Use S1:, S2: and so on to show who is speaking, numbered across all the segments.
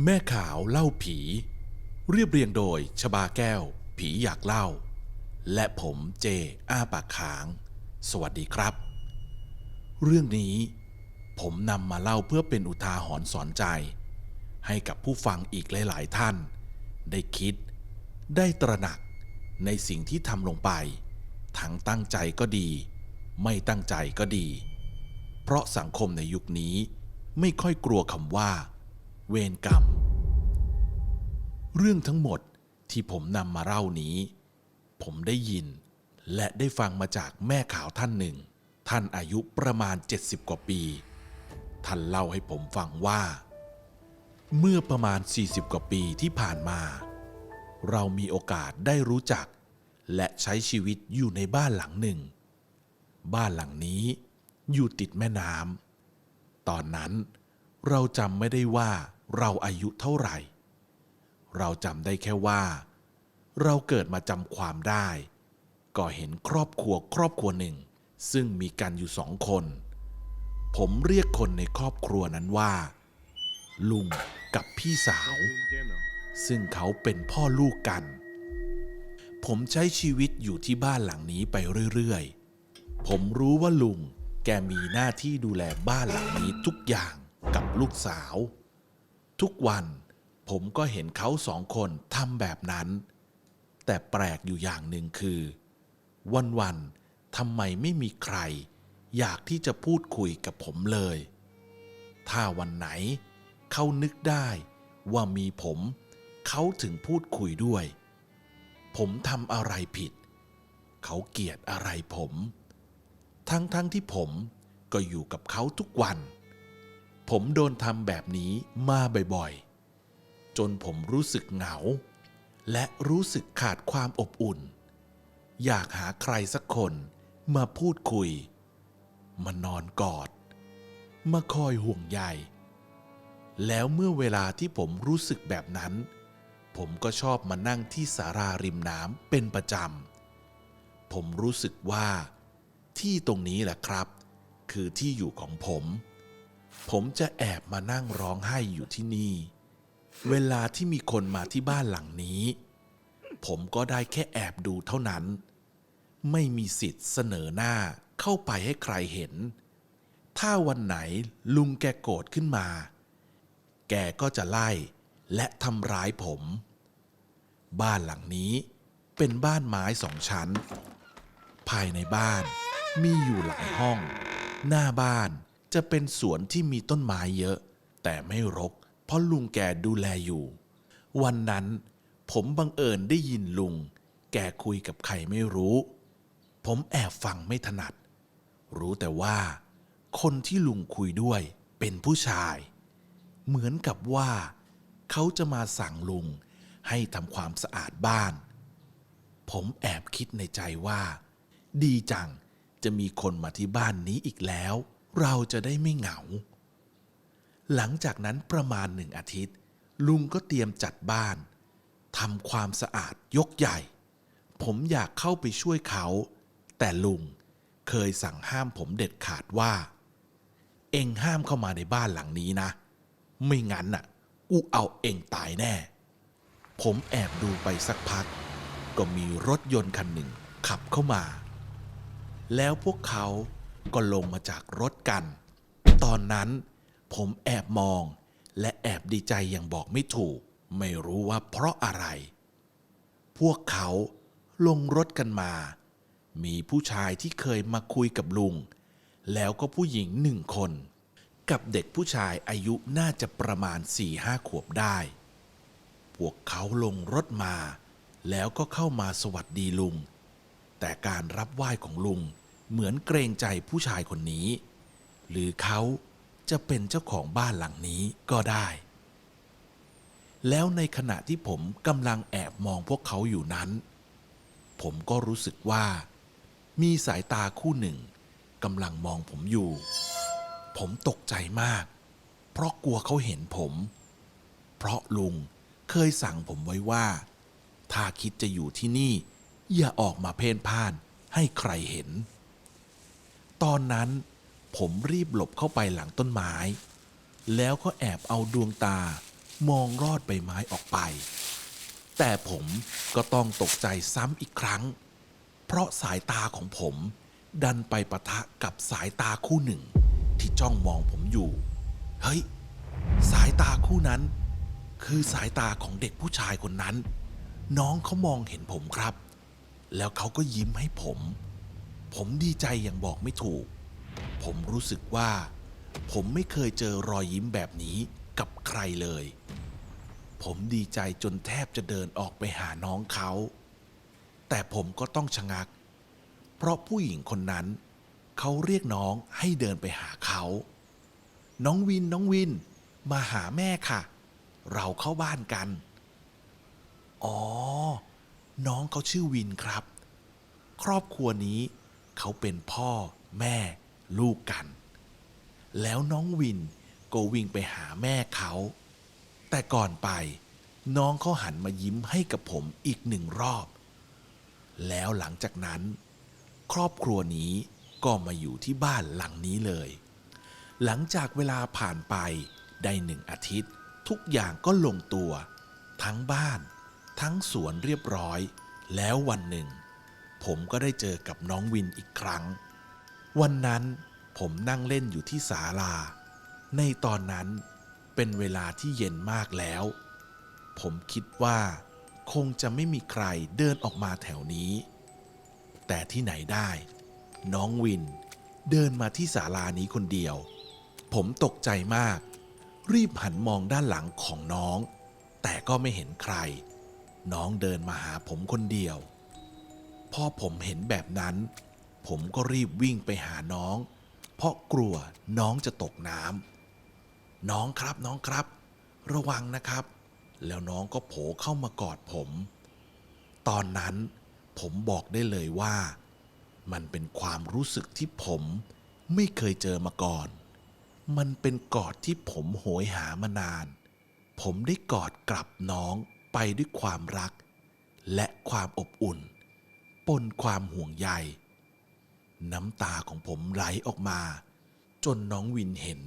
S1: แม่ขาวเล่าผี เรียบเรียงโดยชบาแก้ว ผีอยากเล่า และผมเจอ้าปากค้าง สวัสดีครับ เรื่องนี้ผมนำมาเล่าเพื่อเป็นอุทาหรณ์สอนใจ ให้กับผู้ฟังอีกหลาย ๆ ท่าน ได้คิด ได้ตระหนักในสิ่งที่ทำลงไป ทั้งตั้งใจก็ดี ไม่ตั้งใจก็ดี เพราะสังคมในยุคนี้ไม่ค่อยกลัวคำว่า เวรกรรม เรื่องทั้งหมดที่ผมนำมาเล่านี้ ผมได้ยิน และได้ฟังมาจากแม่ขาวท่านหนึ่ง ท่านอายุประมาณ 70 กว่าปี ท่านเล่าให้ผมฟังว่า เมื่อประมาณ 40 กว่าปีที่ผ่านมา เรามีโอกาสได้รู้จัก และใช้ชีวิตอยู่ในบ้านหลังหนึ่ง บ้านหลังนี้อยู่ติดแม่น้ำตอนนั้นเราจำไม่ได้ว่า เราอายุเท่าไหร่ เราจำได้แค่ว่า เราเกิดมาจำความได้ ก็เห็นครอบครัวครอบครัวหนึ่ง ซึ่งมีกันอยู่สองคน ผมเรียกคนในครอบครัวนั้นว่า ลุงกับพี่สาว ซึ่งเขาเป็นพ่อลูกกัน ผมใช้ชีวิตอยู่ที่บ้านหลังนี้ไปเรื่อยๆ ผมรู้ว่าลุงแกมีหน้าที่ดูแลบ้านหลังนี้ทุกอย่างกับลูกสาว ทุกวันผมก็เห็นเขาสองคนทำแบบนั้น แต่แปลกอยู่อย่างหนึ่งคือ วันๆทำไมไม่มีใคร อยากที่จะพูดคุยกับผมเลย ถ้าวันไหนเขานึกได้ว่ามีผมเขาถึงพูดคุยด้วย ผมทำอะไรผิด เขาเกลียดอะไรผม ทั้งๆทที่ผมก็อยู่กับเขาทุกวัน ผมโดนทำแบบนี้มาบ่อยๆ จนผมรู้สึกเหงา และรู้สึกขาดความอบอุ่น อยากหาใครสักคนมาพูดคุย มานอนกอด มาคอยห่วงใย แล้วเมื่อเวลาที่ผมรู้สึกแบบนั้น ผมก็ชอบมานั่งที่สาราริมน้ำเป็นประจำ ผมรู้สึกว่า ที่ตรงนี้แหละครับ คือที่อยู่ของผม ผมจะแอบมานั่งร้องไห้อยู่ที่นี่ เวลาที่มีคนมาที่บ้านหลังนี้ ผมก็ได้แค่แอบดูเท่านั้น ไม่มีสิทธิ์เสนอหน้าเข้าไปให้ใครเห็น ถ้าวันไหนลุงแกโกรธขึ้นมา แกก็จะไล่และทำร้ายผม บ้านหลังนี้เป็นบ้านไม้สองชั้น ภายในบ้านมีอยู่หลายห้อง หน้าบ้าน จะเป็นสวนที่มีต้นไม้เยอะ แต่ไม่รก เพราะลุงแกดูแลอยู่ วันนั้นผมบังเอิญได้ยินลุง แกคุยกับใครไม่รู้ ผมแอบฟังไม่ถนัด รู้แต่ว่า คนที่ลุงคุยด้วยเป็นผู้ชาย เหมือนกับว่า เขาจะมาสั่งลุงให้ทำความสะอาดบ้าน ผมแอบคิดในใจว่า ดีจังจะมีคนมาที่บ้านนี้อีกแล้ว เราจะได้ไม่เหงา หลังจากนั้นประมาณหนึ่งอาทิตย์ ลุงก็เตรียมจัดบ้านทำความสะอาดยกใหญ่ ผมอยากเข้าไปช่วยเขา แต่ลุงเคยสั่งห้ามผมเด็ดขาดว่า เอ็งห้ามเข้ามาในบ้านหลังนี้นะ ไม่งั้นน่ะกูเอาเอ็งตายแน่ ผมแอบดูไปสักพัก ก็มีรถยนต์คันหนึ่งขับเข้ามา แล้วพวกเขา ก็ลงมาจากรถกัน ตอนนั้นผมแอบมอง และแอบดีใจอย่างบอกไม่ถูก ไม่รู้ว่าเพราะอะไร พวกเขาลงรถกันมา มีผู้ชายที่เคยมาคุยกับลุง แล้วก็ผู้หญิงหนึ่งคน กับเด็กผู้ชายอายุน่าจะประมาณ4ี่ห้าขวบได้ พวกเขาลงรถมา แล้วก็เข้ามาสวัสดีลุง แต่การรับไหว้ของลุง เหมือนเกรงใจผู้ชายคนนี้ หรือเขาจะเป็นเจ้าของบ้านหลังนี้ก็ได้ แล้วในขณะที่ผมกำลังแอบมองพวกเขาอยู่นั้น ผมก็รู้สึกว่า มีสายตาคู่หนึ่งกำลังมองผมอยู่ ผมตกใจมาก เพราะกลัวเขาเห็นผม เพราะลุงเคยสั่งผมไว้ว่า ถ้าคิดจะอยู่ที่นี่ อย่าออกมาเพ่นพ่านให้ใครเห็น ตอนนั้นผมรีบหลบเข้าไปหลังต้นไม้ แล้วก็แอบเอาดวงตามองรอดใบไม้ออกไป แต่ผมก็ต้องตกใจซ้ำอีกครั้ง เพราะสายตาของผมดันไปปะทะกับสายตาคู่หนึ่ง ที่จ้องมองผมอยู่ เฮ้ย สายตาคู่นั้น คือสายตาของเด็กผู้ชายคนนั้น น้องเขามองเห็นผมครับ แล้วเขาก็ยิ้มให้ผม ผมดีใจอย่างบอกไม่ถูก ผมรู้สึกว่า ผมไม่เคยเจอรอยยิ้มแบบนี้กับใครเลย ผมดีใจจนแทบจะเดินออกไปหาน้องเขา แต่ผมก็ต้องชะงัก เพราะผู้หญิงคนนั้น เขาเรียกน้องให้เดินไปหาเขา น้องวินน้องวิน มาหาแม่ค่ะ เราเข้าบ้านกัน อ๋อ น้องเขาชื่อวินครับ ครอบครัวนี้ เขาเป็นพ่อแม่ลูกกัน แล้วน้องวินก็วิ่งไปหาแม่เขา แต่ก่อนไปน้องเขาหันมายิ้มให้กับผมอีกหนึ่งรอบ แล้วหลังจากนั้น ครอบครัวนี้ก็มาอยู่ที่บ้านหลังนี้เลย หลังจากเวลาผ่านไปได้หนึ่งอาทิตย์ ทุกอย่างก็ลงตัว ทั้งบ้าน ทั้งสวนเรียบร้อย แล้ววันหนึ่ง ผมก็ได้เจอกับน้องวินอีกครั้ง วันนั้นผมนั่งเล่นอยู่ที่ศาลา ในตอนนั้นเป็นเวลาที่เย็นมากแล้ว ผมคิดว่า คงจะไม่มีใครเดินออกมาแถวนี้ แต่ที่ไหนได้ น้องวินเดินมาที่ศาลานี้คนเดียว ผมตกใจมาก รีบหันมองด้านหลังของน้อง แต่ก็ไม่เห็นใคร น้องเดินมาหาผมคนเดียว พอผมเห็นแบบนั้น ผมก็รีบวิ่งไปหาน้อง เพราะกลัวน้องจะตกน้ำน้องครับน้องครับ ระวังนะครับ แล้วน้องก็โผล่เข้ามากอดผม ตอนนั้นผมบอกได้เลยว่า มันเป็นความรู้สึกที่ผมไม่เคยเจอมาก่อน มันเป็นกอดที่ผมโหยหามานาน ผมได้กอดกลับน้องไปด้วยความรัก และความอบอุ่น ปนความห่วงใย น้ำตาของผมไหลออกมา จนน้องวินเห็น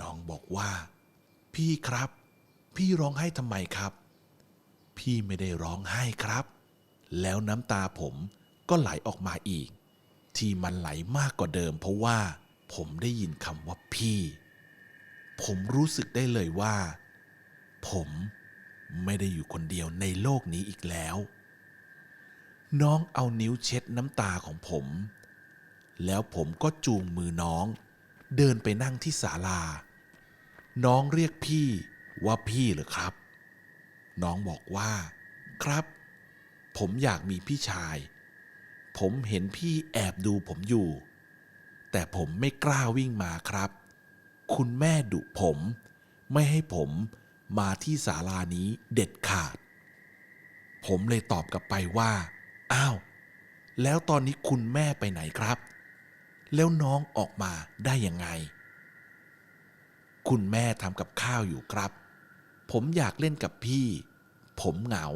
S1: น้องบอกว่า พี่ครับ พี่ร้องไห้ทำไมครับ พี่ไม่ได้ร้องไห้ครับ แล้วน้ำตาผมก็ไหลออกมาอีก ที่มันไหลมากกว่าเดิม เพราะว่า ผมได้ยินคำว่าพี่ ผมรู้สึกได้เลยว่า ผมไม่ได้อยู่คนเดียวในโลกนี้อีกแล้ว น้องเอานิ้วเช็ดน้ำตาของผม แล้วผมก็จูงมือน้อง เดินไปนั่งที่ศาลา น้องเรียกพี่ว่าพี่เหรือครับ น้องบอกว่า ครับ ผมอยากมีพี่ชาย ผมเห็นพี่แอบดูผมอยู่ แต่ผมไม่กล้าวิ่งมาครับ คุณแม่ดุผม ไม่ให้ผมมาที่ศาลานี้เด็ดขาด ผมเลยตอบกลับไปว่า อ้าว แล้วตอนนี้คุณแม่ไปไหนครับ แล้วน้องออกมาได้ยังไง คุณแม่ทำกับข้าวอยู่ครับ ผมอยากเล่นกับพี่ ผมเหงา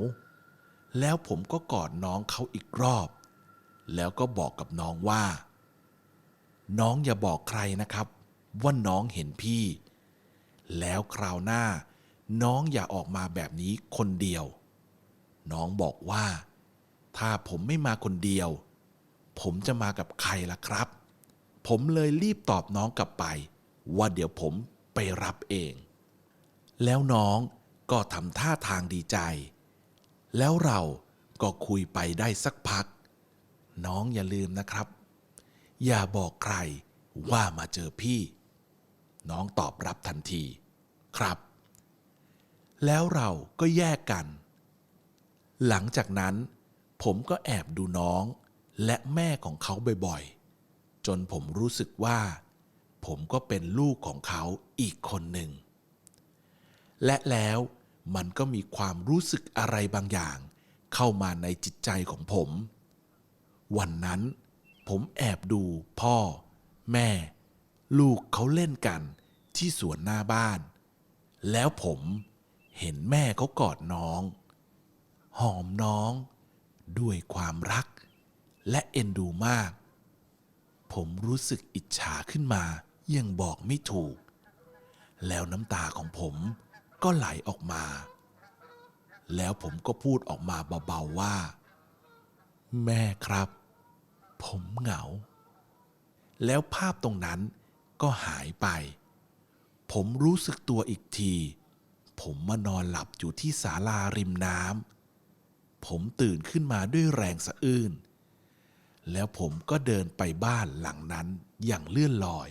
S1: แล้วผมก็กอดน้องเขาอีกรอบ แล้วก็บอกกับน้องว่า น้องอย่าบอกใครนะครับ ว่าน้องเห็นพี่ แล้วคราวหน้า น้องอย่าออกมาแบบนี้คนเดียว น้องบอกว่า ถ้าผมไม่มาคนเดียว ผมจะมากับใครล่ะครับ ผมเลยรีบตอบน้องกลับไป ว่าเดี๋ยวผมไปรับเอง แล้วน้องก็ทำท่าทางดีใจ แล้วเราก็คุยไปได้สักพัก น้องอย่าลืมนะครับ อย่าบอกใครว่ามาเจอพี่ น้องตอบรับทันที ครับ แล้วเราก็แยกกัน หลังจากนั้น ผมก็แอบดูน้องและแม่ของเขาบ่อยๆ จนผมรู้สึกว่า ผมก็เป็นลูกของเขาอีกคนหนึ่ง และแล้วมันก็มีความรู้สึกอะไรบางอย่าง เข้ามาในจิตใจของผม วันนั้นผมแอบดูพ่อ แม่ ลูกเขาเล่นกันที่สวนหน้าบ้าน แล้วผมเห็นแม่เขากอดน้อง หอมน้อง ด้วยความรัก และเอ็นดูมาก ผมรู้สึกอิจฉาขึ้นมายังบอกไม่ถูก แล้วน้ำตาของผมก็ไหลออกมา แล้วผมก็พูดออกมาเบาๆว่า แม่ครับ ผมเหงา แล้วภาพตรงนั้นก็หายไป ผมรู้สึกตัวอีกที ผมมานอนหลับอยู่ที่ศาลาริมน้ำ ผมตื่นขึ้นมาด้วยแรงสะอื้น แล้วผมก็เดินไปบ้านหลังนั้นอย่างเลื่อนลอย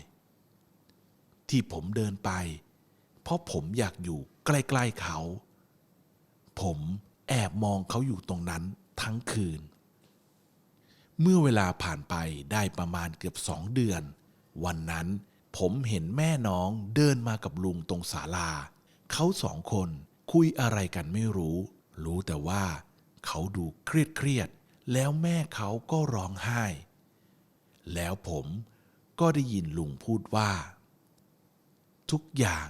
S1: ที่ผมเดินไป เพราะผมอยากอยู่ใกล้ๆเขา ผมแอบมองเขาอยู่ตรงนั้นทั้งคืน เมื่อเวลาผ่านไปได้ประมาณเกือบสองเดือน วันนั้นผมเห็นแม่น้องเดินมากับลุงตรงศาลา เขาสองคนคุยอะไรกันไม่รู้ รู้แต่ว่า เขาดูเครียดเครียด แล้วแม่เขาก็ร้องไห้ แล้วผมก็ได้ยินลุงพูดว่า ทุกอย่าง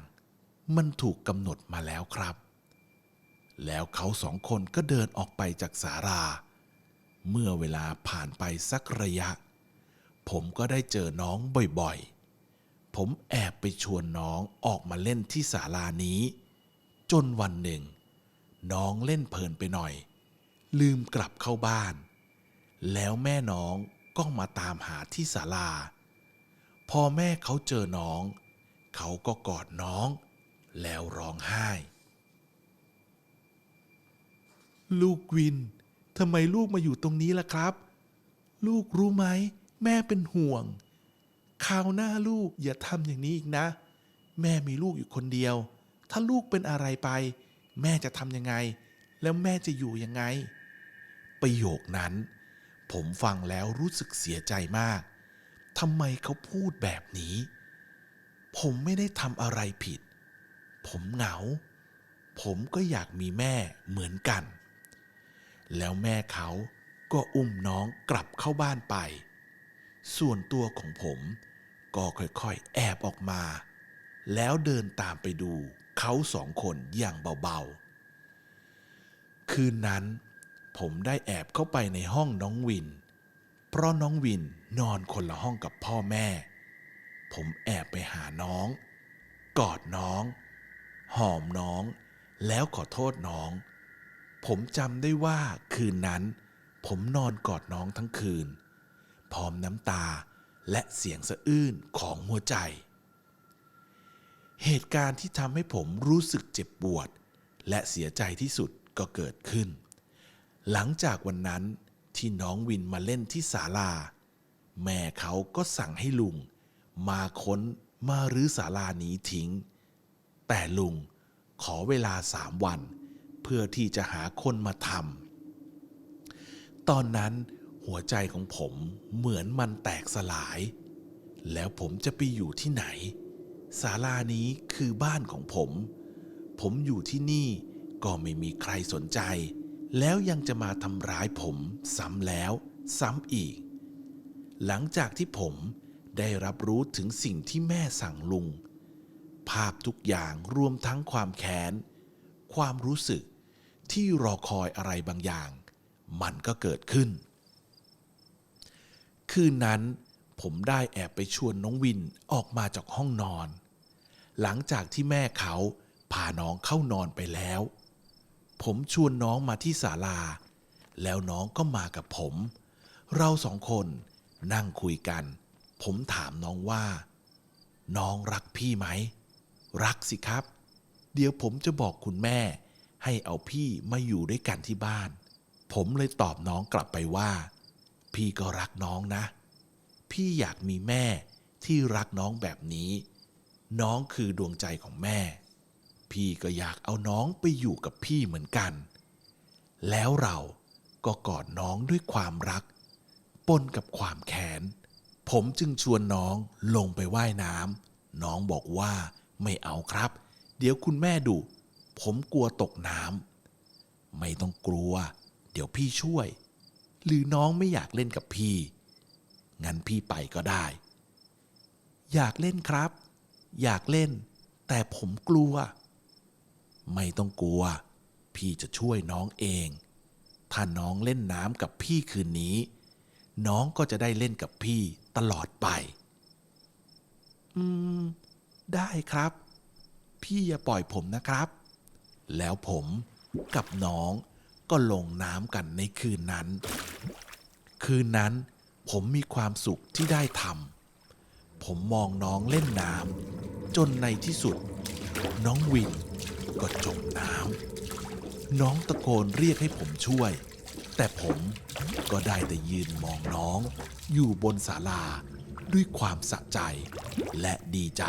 S1: มันถูกกำหนดมาแล้วครับ แล้วเขาสองคนก็เดินออกไปจากศาลาเมื่อเวลาผ่านไปสักระยะ ผมก็ได้เจอน้องบ่อยๆ ผมแอบไปชวนน้องออกมาเล่นที่ศาลานี้ จนวันหนึ่ง น้องเล่นเพลินไปหน่อย ลืมกลับเข้าบ้าน แล้วแม่น้องก็มาตามหาที่ศาลา พอแม่เขาเจอน้อง เขาก็กอดน้อง แล้วร้องไห้ ลูกวินทำไมลูกมาอยู่ตรงนี้ล่ะครับ ลูกรู้ไหม แม่เป็นห่วงคราวหน้าลูกอย่าทำอย่างนี้อีกนะ แม่มีลูกอยู่คนเดียว ถ้าลูกเป็นอะไรไป แม่จะทำยังไง แล้วแม่จะอยู่ยังไง ประโยคนั้น ผมฟังแล้วรู้สึกเสียใจมากทำไมเขาพูดแบบนี้ ผมไม่ได้ทำอะไรผิด ผมเหงา ผมก็อยากมีแม่เหมือนกัน แล้วแม่เขาก็อุ้มน้องกลับเข้าบ้านไป ส่วนตัวของผมก็ค่อยๆ แอบออกมา แล้วเดินตามไปดูเขาสองคนอย่างเบาๆ คืนนั้น ผมได้แอบเข้าไปในห้องน้องวิน เพราะน้องวินนอนคนละห้องกับพ่อแม่ ผมแอบไปหาน้อง กอดน้อง หอมน้อง แล้วขอโทษน้อง ผมจำได้ว่าคืนนั้น ผมนอนกอดน้องทั้งคืน พร้อมน้ำตาและเสียงสะอื้นของหัวใจ เหตุการณ์ที่ทำให้ผมรู้สึกเจ็บปวด และเสียใจที่สุดก็เกิดขึ้น หลังจากวันนั้นที่น้องวินมาเล่นที่ศาลา แม่เขาก็สั่งให้ลุง มาค้นมารื้อศาลานี้ทิ้ง แต่ลุงขอเวลาสามวัน เพื่อที่จะหาคนมาทำตอนนั้นหัวใจของผมเหมือนมันแตกสลาย แล้วผมจะไปอยู่ที่ไหนศาลานี้คือบ้านของผม ผมอยู่ที่นี่ก็ไม่มีใครสนใจ แล้วยังจะมาทำร้ายผมซ้ำแล้วซ้ำอีก หลังจากที่ผมได้รับรู้ถึงสิ่งที่แม่สั่งลุง ภาพทุกอย่างรวมทั้งความแค้น ความรู้สึกที่รอคอยอะไรบางอย่าง มันก็เกิดขึ้น คืนนั้นผมได้แอบไปชวนน้องวินออกมาจากห้องนอน หลังจากที่แม่เขาพาน้องเข้านอนไปแล้ว ผมชวนน้องมาที่ศาลา แล้วน้องก็มากับผม เราสองคนนั่งคุยกัน ผมถามน้องว่า น้องรักพี่ไหม รักสิครับ เดี๋ยวผมจะบอกคุณแม่ ให้เอาพี่มาอยู่ด้วยกันที่บ้าน ผมเลยตอบน้องกลับไปว่า พี่ก็รักน้องนะ พี่อยากมีแม่ที่รักน้องแบบนี้ น้องคือดวงใจของแม่ พี่ก็อยากเอาน้องไปอยู่กับพี่เหมือนกัน แล้วเราก็กอดน้องด้วยความรัก ปนกับความแค้น ผมจึงชวนน้องลงไปว่ายน้ำ น้องบอกว่าไม่เอาครับ เดี๋ยวคุณแม่ดุ ผมกลัวตกน้ำ ไม่ต้องกลัว เดี๋ยวพี่ช่วย หรือน้องไม่อยากเล่นกับพี่ งั้นพี่ไปก็ได้ อยากเล่นครับ อยากเล่น แต่ผมกลัว ไม่ต้องกลัว พี่จะช่วยน้องเอง ถ้าน้องเล่นน้ำกับพี่คืนนี้ น้องก็จะได้เล่นกับพี่ตลอดไป อืม ได้ครับ พี่อย่าปล่อยผมนะครับ แล้วผมกับน้องก็ลงน้ำกันในคืนนั้น คืนนั้นผมมีความสุขที่ได้ทำผมมองน้องเล่นน้ำจนในที่สุด น้องวิน ก็จมน้ำน้องตะโกนเรียกให้ผมช่วย แต่ผมก็ได้แต่ยืนมองน้อง อยู่บนศาลาด้วยความสะใจและดีใจ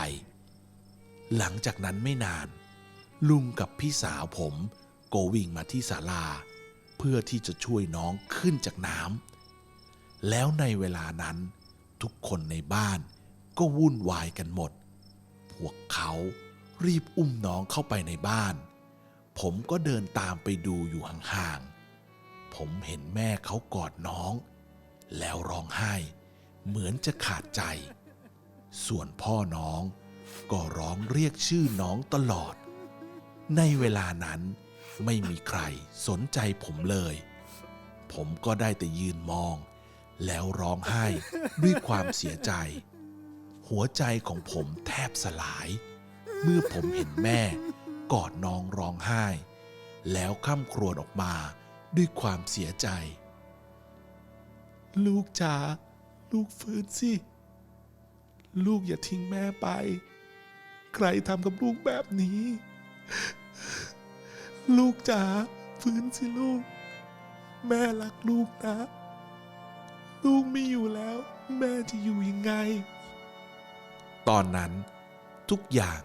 S1: หลังจากนั้นไม่นาน ลุงกับพี่สาวผมก็วิ่งมาที่ศาลา เพื่อที่จะช่วยน้องขึ้นจากน้ำแล้วในเวลานั้นทุกคนในบ้านก็วุ่นวายกันหมด พวกเขา รีบอุ้มน้องเข้าไปในบ้าน ผมก็เดินตามไปดูอยู่ห่างๆ ผมเห็นแม่เขากอดน้อง แล้วร้องไห้ เหมือนจะขาดใจ ส่วนพ่อน้องก็ร้องเรียกชื่อน้องตลอด ในเวลานั้นไม่มีใครสนใจผมเลย ผมก็ได้แต่ยืนมอง แล้วร้องไห้ด้วยความเสียใจ หัวใจของผมแทบสลาย เมื่อผมเห็นแม่กอดน้องร้องไห้ แล้วข้ามครวญออกมาด้วยความเสียใจ ลูกจ๋าลูกฟื้นสิ ลูกอย่าทิ้งแม่ไป ใครทำกับลูกแบบนี้ ลูกจ๋าฟื้นสิลูก แม่รักลูกนะ ลูกไม่อยู่แล้ว แม่จะอยู่ยังไง ตอนนั้นทุกอย่าง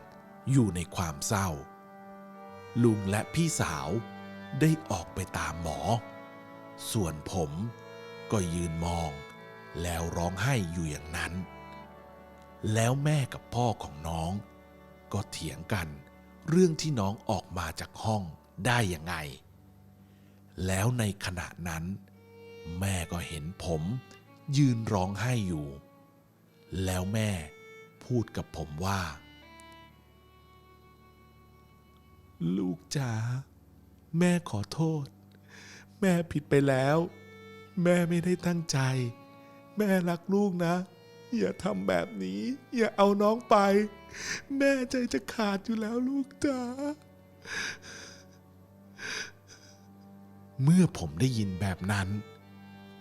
S1: อยู่ในความเศร้า ลุงและพี่สาวได้ออกไปตามหมอ ส่วนผมก็ยืนมองแล้วร้องไห้อยู่อย่างนั้น แล้วแม่กับพ่อของน้อง ก็เถียงกันเรื่องที่น้องออกมาจากห้องได้ยังไง แล้วในขณะนั้น แม่ก็เห็นผมยืนร้องไห้อยู่ แล้วแม่พูดกับผมว่า ลูกจ๋าแม่ขอโทษ แม่ผิดไปแล้ว แม่ไม่ได้ตั้งใจ แม่รักลูกนะ อย่าทำแบบนี้ อย่าเอาน้องไป แม่ใจจะขาดอยู่แล้วลูกจ๋าเมื่อผมได้ยินแบบนั้น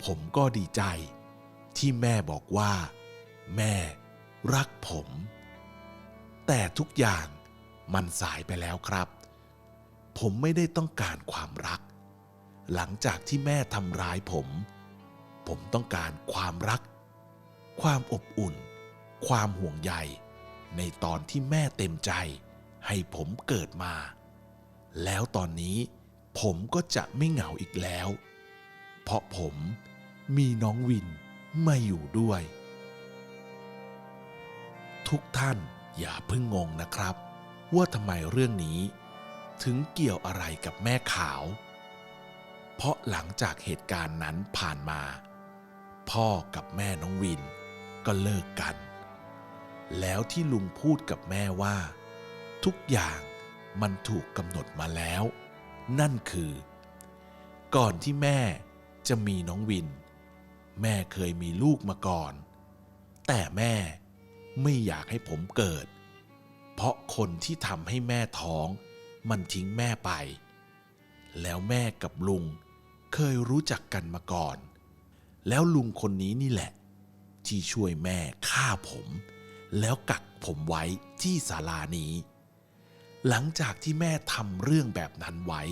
S1: ผมก็ดีใจ ที่แม่บอกว่า แม่รักผม แต่ทุกอย่างมันสายไปแล้วครับ ผมไม่ได้ต้องการความรัก หลังจากที่แม่ทำร้ายผม ผมต้องการความรัก ความอบอุ่น ความห่วงใย ในตอนที่แม่เต็มใจ ให้ผมเกิดมา แล้วตอนนี้ผมก็จะไม่เหงาอีกแล้ว เพราะผมมีน้องวินมาอยู่ด้วย ทุกท่านอย่าเพิ่งงงนะครับ ว่าทำไมเรื่องนี้ ถึงเกี่ยวอะไรกับแม่ขาว เพราะหลังจากเหตุการณ์นั้นผ่านมา พ่อกับแม่น้องวินก็เลิกกัน แล้วที่ลุงพูดกับแม่ว่า ทุกอย่างมันถูกกำหนดมาแล้ว นั่นคือ ก่อนที่แม่จะมีน้องวิน แม่เคยมีลูกมาก่อน แต่แม่ไม่อยากให้ผมเกิด เพราะคนที่ทำให้แม่ท้อง มันทิ้งแม่ไป แล้วแม่กับลุงเคยรู้จักกันมาก่อน แล้วลุงคนนี้นี่แหละ ที่ช่วยแม่ฆ่าผม แล้วกักผมไว้ที่ศาลานี้ หลังจากที่แม่ทำเรื่องแบบนั้นไว้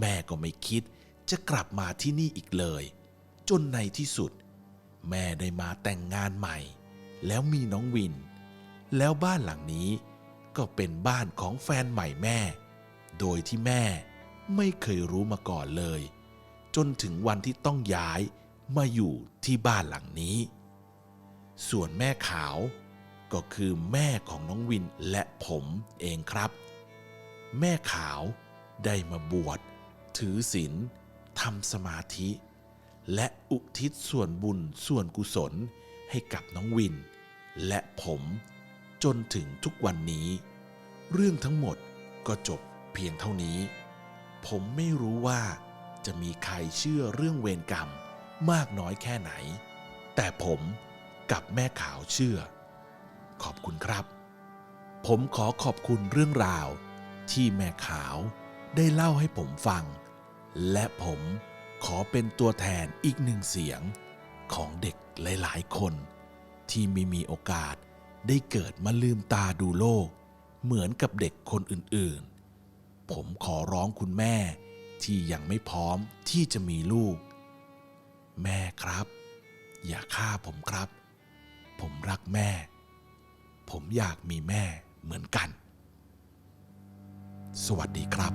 S1: แม่ก็ไม่คิดจะกลับมาที่นี่อีกเลย จนในที่สุด แม่ได้มาแต่งงานใหม่ แล้วมีน้องวิน แล้วบ้านหลังนี้ก็เป็นบ้านของแฟนใหม่แม่ โดยที่แม่ไม่เคยรู้มาก่อนเลย จนถึงวันที่ต้องย้ายมาอยู่ที่บ้านหลังนี้ ส่วนแม่ขาวก็คือแม่ของน้องวินและผมเองครับ แม่ขาวได้มาบวชถือศีลทำสมาธิ และอุทิศส่วนบุญส่วนกุศลให้กับน้องวิน และผมจนถึงทุกวันนี้ เรื่องทั้งหมดก็จบ เพียงเท่านี้ ผมไม่รู้ว่าจะมีใครเชื่อเรื่องเวรกรรมมากน้อยแค่ไหน แต่ผมกับแม่ขาวเชื่อ ขอบคุณครับ ผมขอขอบคุณเรื่องราว ที่แม่ขาวได้เล่าให้ผมฟัง และผมขอเป็นตัวแทนอีกหนึ่งเสียงของเด็กหลาย ๆ คน ที่ไม่มีโอกาสได้เกิดมาลืมตาดูโลก เหมือนกับเด็กคนอื่น ๆ ผมขอร้องคุณแม่ที่ยังไม่พร้อมที่จะมีลูก แม่ครับ อย่าฆ่าผมครับ ผมรักแม่ ผมอยากมีแม่เหมือนกัน สวัสดีครับ